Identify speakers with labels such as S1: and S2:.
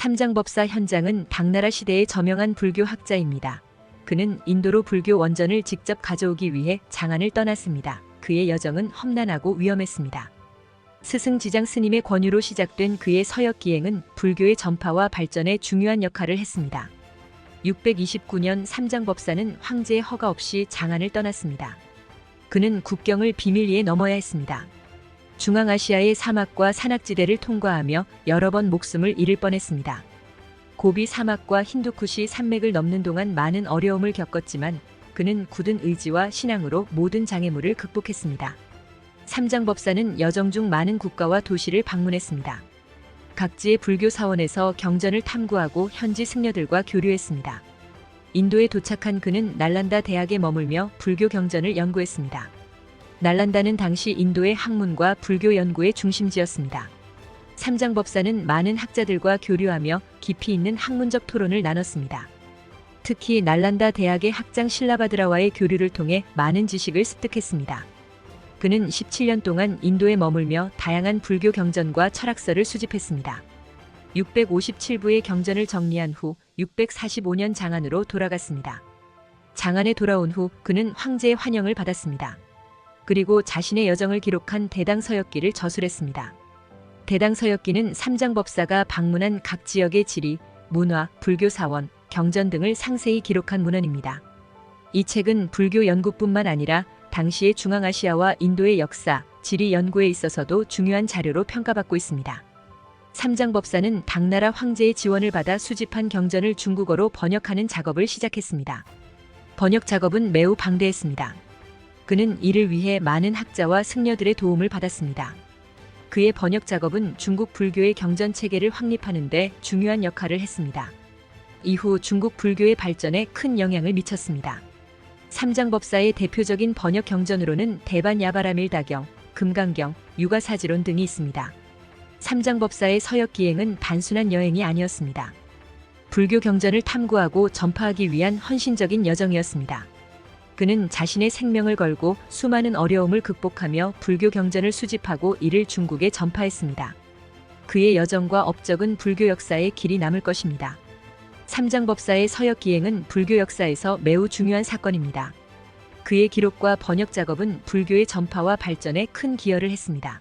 S1: 삼장법사 현장은 당나라 시대의 저명한 불교 학자입니다. 그는 인도로 불교 원전을 직접 가져오기 위해 장안을 떠났습니다. 그의 여정은 험난하고 위험했습니다. 스승 지장 스님의 권유로 시작된 그의 서역 기행은 불교의 전파와 발전에 중요한 역할을 했습니다. 629년 삼장법사는 황제의 허가 없이 장안을 떠났습니다. 그는 국경을 비밀리에 넘어야 했습니다. 중앙아시아의 사막과 산악지대를 통과하며 여러 번 목숨을 잃을 뻔했습니다. 고비 사막과 힌두쿠시 산맥을 넘는 동안 많은 어려움을 겪었지만 그는 굳은 의지와 신앙으로 모든 장애물을 극복했습니다. 삼장법사는 여정 중 많은 국가와 도시를 방문했습니다. 각지의 불교 사원에서 경전을 탐구하고 현지 승려들과 교류했습니다. 인도에 도착한 그는 날란다 대학에 머물며 불교 경전을 연구했습니다. 날란다는 당시 인도의 학문과 불교 연구의 중심지였습니다. 삼장 법사는 많은 학자들과 교류하며 깊이 있는 학문적 토론을 나눴습니다. 특히 날란다 대학의 학장 신라바드라와의 교류를 통해 많은 지식을 습득했습니다. 그는 17년 동안 인도에 머물며 다양한 불교 경전과 철학서를 수집했습니다. 657부의 경전을 정리한 후 645년 장안으로 돌아갔습니다. 장안에 돌아온 후 그는 황제의 환영을 받았습니다. 그리고 자신의 여정을 기록한 대당서역기를 저술했습니다. 대당서역기는 삼장법사가 방문한 각 지역의 지리, 문화, 불교 사원, 경전 등을 상세히 기록한 문헌입니다. 이 책은 불교 연구뿐만 아니라 당시의 중앙아시아와 인도의 역사, 지리 연구에 있어서도 중요한 자료로 평가받고 있습니다. 삼장법사는 당나라 황제의 지원을 받아 수집한 경전을 중국어로 번역하는 작업을 시작했습니다. 번역 작업은 매우 방대했습니다. 그는 이를 위해 많은 학자와 승려들의 도움을 받았습니다. 그의 번역 작업은 중국 불교의 경전 체계를 확립하는 데 중요한 역할을 했습니다. 이후 중국 불교의 발전에 큰 영향을 미쳤습니다. 삼장법사의 대표적인 번역 경전으로는 대반 야바라밀다경, 금강경, 육아사지론 등이 있습니다. 삼장법사의 서역 기행은 단순한 여행이 아니었습니다. 불교 경전을 탐구하고 전파하기 위한 헌신적인 여정이었습니다. 그는 자신의 생명을 걸고 수많은 어려움을 극복하며 불교 경전을 수집하고 이를 중국에 전파했습니다. 그의 여정과 업적은 불교 역사에 길이 남을 것입니다. 삼장법사의 서역 기행은 불교 역사에서 매우 중요한 사건입니다. 그의 기록과 번역 작업은 불교의 전파와 발전에 큰 기여를 했습니다.